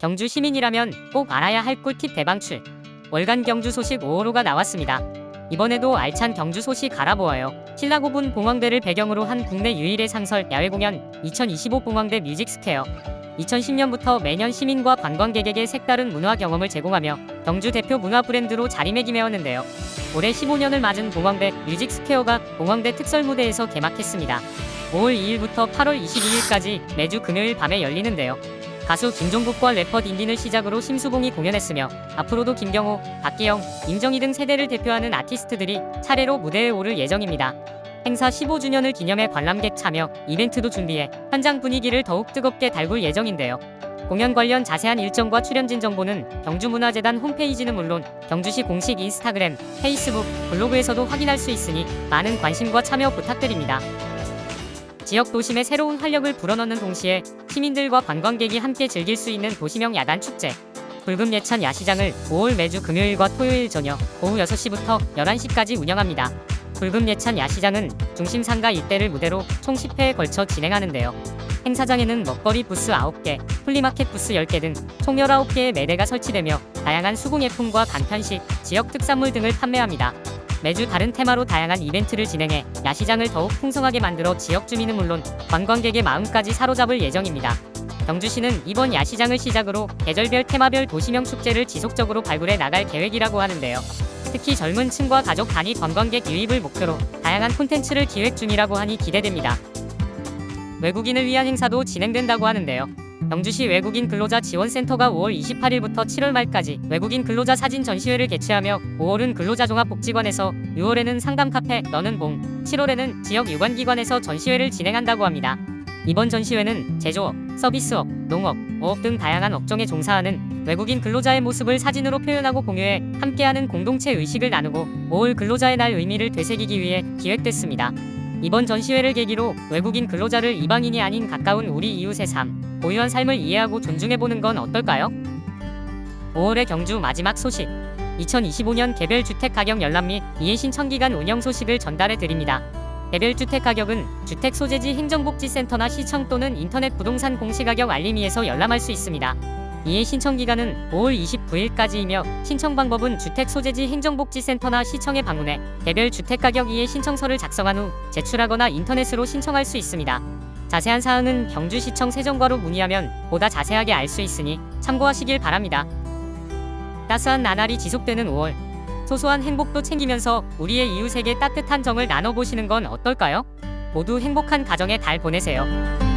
경주 시민이라면 꼭 알아야 할 꿀팁 대방출. 월간 경주 소식 5호로가 나왔습니다. 이번에도 알찬 경주 소식 알아보아요. 신라고분 봉황대를 배경으로 한 국내 유일의 상설 야외 공연 2025 봉황대 뮤직스퀘어. 2010년부터 매년 시민과 관광객에게 색다른 문화 경험을 제공하며 경주 대표 문화 브랜드로 자리매김해왔는데요. 올해 15년을 맞은 봉황대 뮤직스퀘어가 봉황대 특설 무대에서 개막했습니다. 5월 2일부터 8월 22일까지 매주 금요일 밤에 열리는데요. 가수 김종국과 래퍼 딘딘을 시작으로 심수봉이 공연했으며 앞으로도 김경호, 박기영, 임정희 등 세대를 대표하는 아티스트들이 차례로 무대에 오를 예정입니다. 행사 15주년을 기념해 관람객 참여 이벤트도 준비해 현장 분위기를 더욱 뜨겁게 달굴 예정인데요. 공연 관련 자세한 일정과 출연진 정보는 경주문화재단 홈페이지는 물론 경주시 공식 인스타그램, 페이스북, 블로그에서도 확인할 수 있으니 많은 관심과 참여 부탁드립니다. 지역 도심에 새로운 활력을 불어넣는 동시에 시민들과 관광객이 함께 즐길 수 있는 도시명 야단 축제. 붉은 예찬 야시장을 5월 매주 금요일과 토요일 저녁 오후 6시부터 11시까지 운영합니다. 붉은 예찬 야시장은 중심 상가 일대를 무대로 총 10회에 걸쳐 진행하는데요. 행사장에는 먹거리 부스 9개, 플리마켓 부스 10개 등 총 19개의 매대가 설치되며 다양한 수공예품과 간편식, 지역 특산물 등을 판매합니다. 매주 다른 테마로 다양한 이벤트를 진행해 야시장을 더욱 풍성하게 만들어 지역 주민은 물론 관광객의 마음까지 사로잡을 예정입니다. 경주시는 이번 야시장을 시작으로 계절별 테마별 도시명 축제를 지속적으로 발굴해 나갈 계획이라고 하는데요. 특히 젊은 층과 가족 단위 관광객 유입을 목표로 다양한 콘텐츠를 기획 중이라고 하니 기대됩니다. 외국인을 위한 행사도 진행된다고 하는데요. 경주시 외국인 근로자 지원센터가 5월 28일부터 7월 말까지 외국인 근로자 사진 전시회를 개최하며 5월은 근로자 종합복지관에서 6월에는 상담 카페 너는 봉, 7월에는 지역 유관기관에서 전시회를 진행한다고 합니다. 이번 전시회는 제조업, 서비스업, 농업, 어업 등 다양한 업종에 종사하는 외국인 근로자의 모습을 사진으로 표현하고 공유해 함께하는 공동체 의식을 나누고 5월 근로자의 날 의미를 되새기기 위해 기획됐습니다. 이번 전시회를 계기로 외국인 근로자를 이방인이 아닌 가까운 우리 이웃의 삶, 고유한 삶을 이해하고 존중해보는 건 어떨까요? 5월의 경주 마지막 소식 2025년 개별 주택 가격 열람 및 이해 신청 기간 운영 소식을 전달해 드립니다. 개별 주택 가격은 주택 소재지 행정복지센터나 시청 또는 인터넷 부동산 공시가격 알림이에서 열람할 수 있습니다. 이해 신청 기간은 5월 29일까지이며 신청 방법은 주택 소재지 행정복지센터나 시청에 방문해 개별 주택 가격 이해 신청서를 작성한 후 제출하거나 인터넷으로 신청할 수 있습니다. 자세한 사항은 경주시청 세정과로 문의하면 보다 자세하게 알 수 있으니 참고하시길 바랍니다. 따스한 나날이 지속되는 5월. 소소한 행복도 챙기면서 우리의 이웃에게 따뜻한 정을 나눠보시는 건 어떨까요? 모두 행복한 가정의 달 보내세요.